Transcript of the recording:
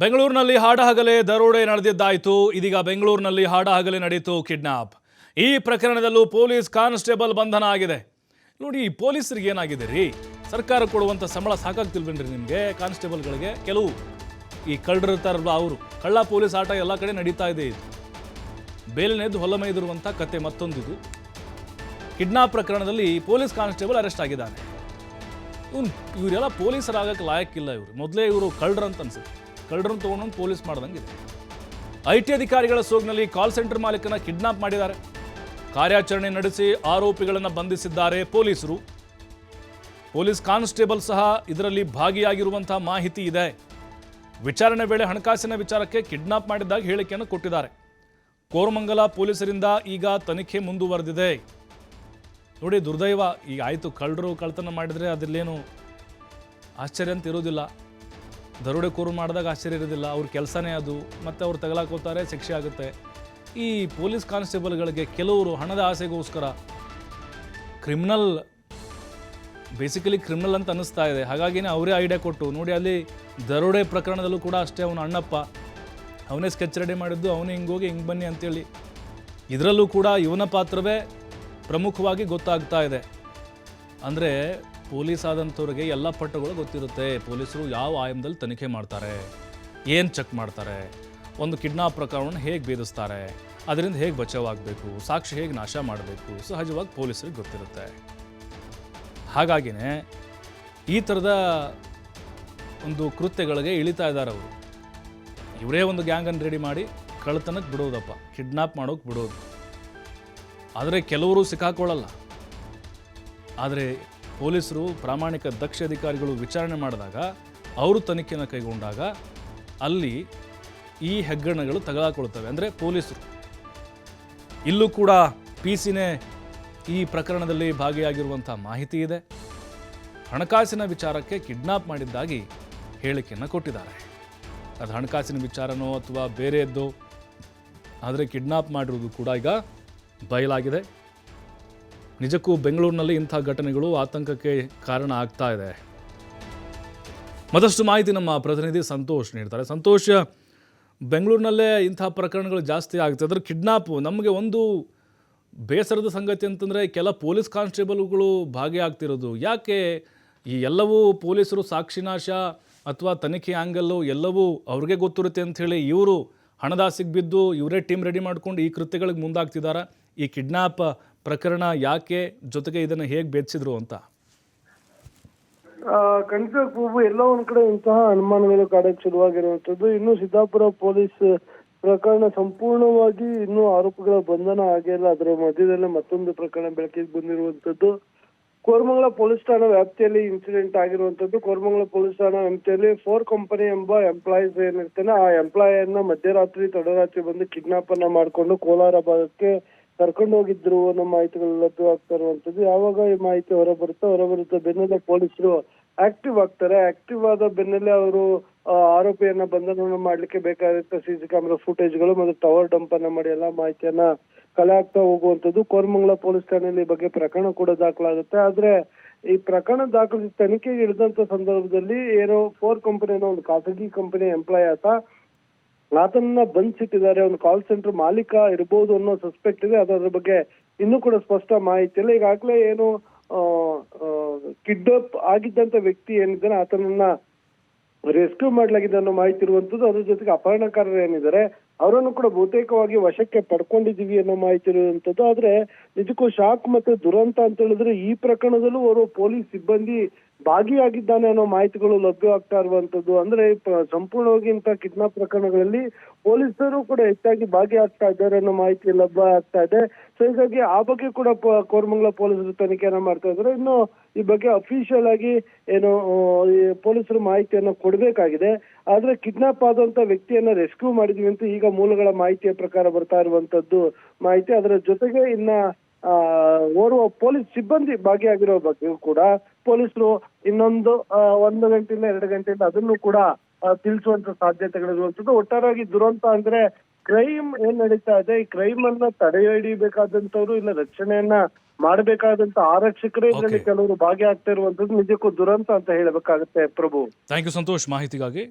ಬೆಂಗಳೂರಿನಲ್ಲಿ ಹಾಡಹಗಲೇ ದರೋಡೆ ನಡೆದಿದ್ದಾಯಿತು. ಇದೀಗ ಬೆಂಗಳೂರಿನಲ್ಲಿ ಹಾಡಹಗಲೇ ನಡೆಯಿತು. ಕಿಡ್ನಾಪ್. ಈ ಪ್ರಕರಣದಲ್ಲೂ ಪೊಲೀಸ್ ಕಾನ್ಸ್ಟೇಬಲ್ ಬಂಧನ ಆಗಿದೆ. ನೋಡಿ, ಪೊಲೀಸರಿಗೆ ಏನಾಗಿದೆ ರೀ ಸರ್ಕಾರ ಕೊಡುವಂಥ ಸಂಬಳ ಸಾಕಾಗ್ತಿಲ್ವೇನ್ರಿ ನಿಮಗೆ? ಕಾನ್ಸ್ಟೇಬಲ್ಗಳಿಗೆ ಕೆಲವು ಈ ಕಳ್ಳರು ಇರ್ತಾರಲ್ವ ಅವರು? ಕಳ್ಳ ಪೊಲೀಸ್ ಆಟ ಎಲ್ಲ ಕಡೆ ನಡೀತಾ ಇದೆ ಇದು. ಬೇಲಿನೆದ್ದು ಹೊಲ ಮೈದಿರುವಂಥ ಕತೆ ಮತ್ತೊಂದಿದು. ಕಿಡ್ನಾಪ್ ಪ್ರಕರಣದಲ್ಲಿ ಪೊಲೀಸ್ ಕಾನ್ಸ್ಟೇಬಲ್ ಅರೆಸ್ಟ್ ಆಗಿದ್ದಾನೆ. ಇವನು ಇವರೆಲ್ಲ ಪೊಲೀಸರಾಗಕ್ಕೆ ಲಾಯಕ್ಕಿಲ್ಲ ಇವರು. ಮೊದಲೇ ಇವರು ಕಳ್ಳರು ಅಂತ ಅನ್ಸುತ್ತೆ. ಕಳ್ಳರನ್ನು ತೊಗೊಂಡು ಪೊಲೀಸ್ ಮಾಡ್ದಂಗಿದೆ. ಐ ಟಿ ಅಧಿಕಾರಿಗಳ ಸೋಗ್ನಲ್ಲಿ ಕಾಲ್ ಸೆಂಟರ್ ಮಾಲೀಕನ ಕಿಡ್ನಾಪ್ ಮಾಡಿದ್ದಾರೆ. ಕಾರ್ಯಾಚರಣೆ ನಡೆಸಿ ಆರೋಪಿಗಳನ್ನು ಬಂಧಿಸಿದ್ದಾರೆ ಪೊಲೀಸರು. ಪೊಲೀಸ್ ಕಾನ್ಸ್ಟೇಬಲ್ ಸಹ ಇದರಲ್ಲಿ ಭಾಗಿಯಾಗಿರುವಂತಹ ಮಾಹಿತಿ ಇದೆ. ವಿಚಾರಣೆ ವೇಳೆ ಹಣಕಾಸಿನ ವಿಚಾರಕ್ಕೆ ಕಿಡ್ನಾಪ್ ಮಾಡಿದಾಗ ಹೇಳಿಕೆಯನ್ನು ಕೊಟ್ಟಿದ್ದಾರೆ. ಕೋರಮಂಗಲ ಪೊಲೀಸರಿಂದ ಈಗ ತನಿಖೆ ಮುಂದುವರೆದಿದೆ. ನೋಡಿ ದುರ್ದೈವ ಈಗ ಆಯಿತು ಕಳ್ಳರು ಕಳ್ತನ ಮಾಡಿದರೆ ಅದರಲ್ಲೇನು ಆಶ್ಚರ್ಯ ಅಂತ ಇರೋದಿಲ್ಲ. ದರೋಡೆಕೋರು ಮಾಡಿದಾಗ ಆಶ್ಚರ್ಯ ಇರೋದಿಲ್ಲ. ಅವ್ರ ಕೆಲಸನೇ ಅದು. ಮತ್ತು ಅವ್ರು ತಗಲಾಕೋತಾರೆ ಶಿಕ್ಷೆ ಆಗುತ್ತೆ. ಈ ಪೊಲೀಸ್ ಕಾನ್ಸ್ಟೇಬಲ್ಗಳಿಗೆ ಕೆಲವರು ಹಣದ ಆಸೆಗೋಸ್ಕರ ಕ್ರಿಮಿನಲ್, ಬೇಸಿಕಲಿ ಕ್ರಿಮಿನಲ್ ಅಂತ ಅನ್ನಿಸ್ತಾ ಇದೆ. ಹಾಗಾಗಿನೇ ಅವರೇ ಐಡಿಯಾ ಕೊಟ್ಟು, ನೋಡಿ ಅಲ್ಲಿ ದರೋಡೆ ಪ್ರಕರಣದಲ್ಲೂ ಕೂಡ ಅಷ್ಟೇ ಅವನ ಅಣ್ಣಪ್ಪ. ಅವನೇ ಸ್ಕೆಚ್ ರೆಡಿ ಮಾಡಿದ್ದು, ಅವನೇ ಹಿಂಗೋಗಿ ಹಿಂಗೆ ಬನ್ನಿ ಅಂತೇಳಿ. ಇದರಲ್ಲೂ ಕೂಡ ಇವನ ಪಾತ್ರವೇ ಪ್ರಮುಖವಾಗಿ ಗೊತ್ತಾಗ್ತಾ ಇದೆ. ಅಂದರೆ ಪೊಲೀಸ್ ಆದಂಥವ್ರಿಗೆ ಎಲ್ಲ ಪಟ್ಟುಗಳು ಗೊತ್ತಿರುತ್ತೆ. ಪೊಲೀಸರು ಯಾವ ಆಯಾಮದಲ್ಲಿ ತನಿಖೆ ಮಾಡ್ತಾರೆ? ಏನು ಚೆಕ್ ಮಾಡ್ತಾರೆ? ಒಂದು ಕಿಡ್ನಾಪ್ ಪ್ರಕರಣವನ್ನು ಹೇಗೆ ಭೇದಿಸ್ತಾರೆ? ಅದರಿಂದ ಹೇಗೆ ಬಚಾವಾಗಬೇಕು? ಸಾಕ್ಷಿ ಹೇಗೆ ನಾಶ ಮಾಡಬೇಕು? ಸಹಜವಾಗಿ ಪೊಲೀಸರಿಗೆ ಗೊತ್ತಿರುತ್ತೆ. ಹಾಗಾಗಿನೇ ಈ ಥರದ ಒಂದು ಕೃತ್ಯಗಳಿಗೆ ಇಳಿತಾ ಇದ್ದಾರೆ ಅವರು. ಇವರೇ ಒಂದು ಗ್ಯಾಂಗನ್ನು ರೆಡಿ ಮಾಡಿ ಕಳ್ತನಕ್ಕೆ ಬಿಡೋದಪ್ಪ. ಕಿಡ್ನಾಪ್ ಮಾಡೋಕೆ ಬಿಡೋದು. ಆದರೆ ಕೆಲವರು ಸಿಕ್ಕಾಕೊಳ್ಳಲ್ಲ. ಆದರೆ ಪೊಲೀಸರು, ಪ್ರಾಮಾಣಿಕ ದಕ್ಷ ಅಧಿಕಾರಿಗಳು ವಿಚಾರಣೆ ಮಾಡಿದಾಗ, ಅವರು ತನಿಖೆಯನ್ನು ಕೈಗೊಂಡಾಗ ಅಲ್ಲಿ ಈ ಹೆಗ್ಗಣಗಳು ತಗಲಾಕೊಳ್ತವೆ ಅಂದರೆ ಪೊಲೀಸರು. ಇಲ್ಲೂ ಕೂಡ ಪಿ ಸಿನೇ ಈ ಪ್ರಕರಣದಲ್ಲಿ ಭಾಗಿಯಾಗಿರುವಂಥ ಮಾಹಿತಿ ಇದೆ. ಹಣಕಾಸಿನ ವಿಚಾರಕ್ಕೆ ಕಿಡ್ನಾಪ್ ಮಾಡಿದ್ದಾಗಿ ಹೇಳಿಕೆಯನ್ನು ಕೊಟ್ಟಿದ್ದಾರೆ. ಅದು ಹಣಕಾಸಿನ ವಿಚಾರನೋ ಅಥವಾ ಬೇರೆಯದ್ದು, ಆದರೆ ಕಿಡ್ನಾಪ್ ಮಾಡಿರೋದು ಕೂಡ ಈಗ ಬಯಲಾಗಿದೆ. ನಿಜಕ್ಕೂ ಬೆಂಗಳೂರಿನಲ್ಲಿ ಇಂಥ ಘಟನೆಗಳು ಆತಂಕಕ್ಕೆ ಕಾರಣ ಆಗ್ತಾ ಇದೆ. ಮತ್ತಷ್ಟು ಮಾಹಿತಿ ನಮ್ಮ ಪ್ರತಿನಿಧಿ ಸಂತೋಷ್ ನೀಡ್ತಾರೆ. ಸಂತೋಷ, ಬೆಂಗಳೂರಿನಲ್ಲೇ ಇಂಥ ಪ್ರಕರಣಗಳು ಜಾಸ್ತಿ ಆಗ್ತದೆ ಅದರ ಕಿಡ್ನಾಪ್, ನಮಗೆ ಒಂದು ಬೇಸರದ ಸಂಗತಿ ಅಂತಂದರೆ ಕೆಲ ಪೊಲೀಸ್ ಕಾನ್ಸ್ಟೇಬಲ್ಗಳು ಭಾಗಿಯಾಗ್ತಿರೋದು. ಯಾಕೆ ಈ ಎಲ್ಲವೂ ಪೊಲೀಸರು ಸಾಕ್ಷಿನಾಶ ಅಥವಾ ತನಿಖೆ ಆ್ಯಂಗಲ್ಲು ಎಲ್ಲವೂ ಅವ್ರಿಗೆ ಗೊತ್ತಿರುತ್ತೆ ಅಂಥೇಳಿ ಇವರು ಹಣದಾಸಿಗೆ ಬಿದ್ದು ಇವರೇ ಟೀಮ್ ರೆಡಿ ಮಾಡ್ಕೊಂಡು ಈ ಕೃತ್ಯಗಳಿಗೆ ಮುಂದಾಗ್ತಿದ್ದಾರೆ ಈ ಕಿಡ್ನಾಪ್ ಪ್ರಕರಣ ಯಾಕೆ ಜೊತೆಗೆ ಇದನ್ನು ಹೇಗೆ ಬೆಚ್ಚಿದ್ರು ಅಂತ? ಖಂಡಿತ ಪ್ರಭು, ಎಲ್ಲ ಒಂದ್ ಕಡೆ ಇಂತಹ ಅನುಮಾನಗಳು ಕಾಡಕ್ ಶುರುವಾಗಿರುವಂತದ್ದು ಇನ್ನು ಸಿದ್ದಾಪುರ ಪೊಲೀಸ್ ಪ್ರಕರಣ ಸಂಪೂರ್ಣವಾಗಿ ಇನ್ನೂ ಆರೋಪಿಗಳ ಬಂಧನ ಆಗಿಲ್ಲ ಅದರ ಮಧ್ಯದಲ್ಲೇ ಮತ್ತೊಂದು ಪ್ರಕರಣ ಬೆಳಕಿಗೆ ಬಂದಿರುವಂತದ್ದು ಕೋರ್ಮಂಗಲ ಪೊಲೀಸ್ ಠಾಣಾ ವ್ಯಾಪ್ತಿಯಲ್ಲಿ ಇನ್ಸಿಡೆಂಟ್ ಆಗಿರುವಂತದ್ದು ಕೋರ್ಮಂಗಲ ಪೊಲೀಸ್ ಠಾಣಾ ವ್ಯಾಪ್ತಿಯಲ್ಲಿ ಫೋರ್ ಕಂಪನಿ ಎಂಬ ಎಂಪ್ಲಾಯೀಸ್ ಏನಿರ್ತಾನೆ, ಆ ಎಂಪ್ಲಾಯ್ ಅನ್ನ ಮಧ್ಯರಾತ್ರಿ, ತಡರಾತ್ರಿ ಬಂದು ಕಿಡ್ನಾಪ್ ಅನ್ನ ಮಾಡ್ಕೊಂಡು ಕೋಲಾರ ಭಾಗಕ್ಕೆ ಕರ್ಕೊಂಡು ಹೋಗಿದ್ರು ಅನ್ನೋ ಮಾಹಿತಿಗಳು ಲಭ್ಯವಾಗ್ತಾ ಇರುವಂತದ್ದು ಯಾವಾಗ ಈ ಮಾಹಿತಿ ಹೊರ ಬರುತ್ತೋ ಹೊರ ಬೆನ್ನಲ್ಲೇ ಪೊಲೀಸರು ಆಕ್ಟಿವ್ ಆಗ್ತಾರೆ. ಆಕ್ಟಿವ್ ಆದ ಬೆನ್ನಲ್ಲೇ ಅವರು ಆರೋಪಿಯನ್ನ ಬಂಧನ ಮಾಡ್ಲಿಕ್ಕೆ ಬೇಕಾದಂತ ಸಿಸಿ ಕ್ಯಾಮೆರಾ ಫುಟೇಜ್ಗಳು ಮತ್ತು ಟವರ್ ಡಂಪ್ ಅನ್ನ ಮಾಡಿ ಎಲ್ಲಾ ಮಾಹಿತಿಯನ್ನ ಕಲೆ ಆಗ್ತಾ ಹೋಗುವಂತದ್ದು ಕೋರಮಂಗಲ ಪೊಲೀಸ್ ಠಾಣೆಯಲ್ಲಿ ಈ ಬಗ್ಗೆ ಪ್ರಕರಣ ಕೂಡ ದಾಖಲಾಗುತ್ತೆ. ಆದ್ರೆ ಈ ಪ್ರಕರಣ ದಾಖಲಿಸಿ ತನಿಖೆಗೆ ಇಳಿದಂತ ಸಂದರ್ಭದಲ್ಲಿ ಏನೋ ಫೋರ್ ಕಂಪನಿ ಅನ್ನೋ ಒಂದು ಖಾಸಗಿ ಕಂಪನಿ ಎಂಪ್ಲಾಯ್ ಆತ ಆತನನ್ನ ಬಂಧಿಸಿಟ್ಟಿದ್ದಾರೆ ಒಂದು ಕಾಲ್ ಸೆಂಟರ್ ಮಾಲೀಕ ಇರಬಹುದು ಅನ್ನೋ ಸಸ್ಪೆಕ್ಟ್ ಇದೆ, ಅದರ ಬಗ್ಗೆ ಇನ್ನೂ ಕೂಡ ಸ್ಪಷ್ಟ ಮಾಹಿತಿ ಇಲ್ಲ. ಈಗಾಗಲೇ ಏನು ಕಿಡ್ನಾಪ್ ಆಗಿದ್ದಂತ ವ್ಯಕ್ತಿ ಏನಿದ್ದಾನೆ, ಆತನನ್ನ ರೆಸ್ಕ್ಯೂ ಮಾಡಲಾಗಿದೆ ಅನ್ನೋ ಮಾಹಿತಿ ಇರುವಂತದ್ದು, ಅದ್ರ ಜೊತೆಗೆ ಅಪಹರಣಕಾರರು ಏನಿದ್ದಾರೆ, ಅವರನ್ನು ಕೂಡ ಬಹುತೇಕವಾಗಿ ವಶಕ್ಕೆ ಪಡ್ಕೊಂಡಿದ್ದೀವಿ ಅನ್ನೋ ಮಾಹಿತಿ ಇರುವಂತದ್ದು. ಆದ್ರೆ, ನಿಜಕ್ಕೂ ಶಾಕ್ ಮತ್ತೆ ದುರಂತ ಅಂತ ಹೇಳಿದ್ರೆ ಈ ಪ್ರಕರಣದಲ್ಲೂ ಅವರು ಪೊಲೀಸ್ ಸಿಬ್ಬಂದಿ ಭಾಗಿಯಾಗಿದ್ದಾನೆ ಅನ್ನೋ ಮಾಹಿತಿಗಳು ಲಭ್ಯವಾಗ್ತಾ ಇರುವಂತದ್ದು. ಅಂದ್ರೆ ಸಂಪೂರ್ಣವಾಗಿ ಇಂತಹ ಕಿಡ್ನಾಪ್ ಪ್ರಕರಣಗಳಲ್ಲಿ ಪೊಲೀಸರು ಕೂಡ ಹೆಚ್ಚಾಗಿ ಭಾಗಿಯಾಗ್ತಾ ಇದ್ದಾರೆ ಅನ್ನೋ ಮಾಹಿತಿ ಲಭ್ಯ ಆಗ್ತಾ ಇದೆ. ಸೊ ಹೀಗಾಗಿ ಆ ಬಗ್ಗೆ ಕೂಡ ಕೋರಮಂಗಲ ಪೊಲೀಸರು ತನಿಖೆಯನ್ನ ಮಾಡ್ತಾ ಇದ್ದಾರೆ. ಇನ್ನು ಈ ಬಗ್ಗೆ ಅಫಿಷಿಯಲ್ ಆಗಿ ಏನು ಪೊಲೀಸರು ಮಾಹಿತಿಯನ್ನ ಕೊಡಬೇಕಾಗಿದೆ. ಆದ್ರೆ, ಕಿಡ್ನಾಪ್ ಆದಂತ ವ್ಯಕ್ತಿಯನ್ನ ರೆಸ್ಕ್ಯೂ ಮಾಡಿದ್ವಿ ಅಂತ ಈಗ ಮೂಲಗಳ ಮಾಹಿತಿಯ ಪ್ರಕಾರ ಬರ್ತಾ ಇರುವಂತದ್ದು ಮಾಹಿತಿ. ಅದರ ಜೊತೆಗೆ ಇನ್ನ ಓರ್ವ ಪೊಲೀಸ್ ಸಿಬ್ಬಂದಿ ಭಾಗಿಯಾಗಿರೋ ಬಗ್ಗೆ ಕೂಡ ಪೊಲೀಸರು ಇನ್ನೊಂದು ಒಂದು ಗಂಟೆಯಿಂದ ಎರಡು ಗಂಟೆಯಿಂದ ಅದನ್ನು ಕೂಡ ತಿಳಿಸುವಂತ ಸಾಧ್ಯತೆಗಳಿರುವಂತದ್ದು ಒಟ್ಟಾರಾಗಿ ದುರಂತ ಅಂದ್ರೆ ಕ್ರೈಮ್ ಏನ್ ನಡೀತಾ ಇದೆ ಈ ಕ್ರೈಮ್ ಅನ್ನ ತಡೆ ಹಿಡಿಬೇಕಾದಂತವ್ರು ಇಲ್ಲ ರಕ್ಷಣೆಯನ್ನ ಮಾಡಬೇಕಾದಂತ ಆರಕ್ಷಕರೇ ಇದರಲ್ಲಿ. ಕೆಲವರು ಭಾಗಿಯಾಗ್ತಾ ಇರುವಂತದ್ದು ನಿಜಕ್ಕೂ ದುರಂತ ಅಂತ ಹೇಳಬೇಕಾಗುತ್ತೆ ಪ್ರಭು. ಥ್ಯಾಂಕ್ ಯು ಸಂತೋಷ್ ಮಾಹಿತಿಗಾಗಿ.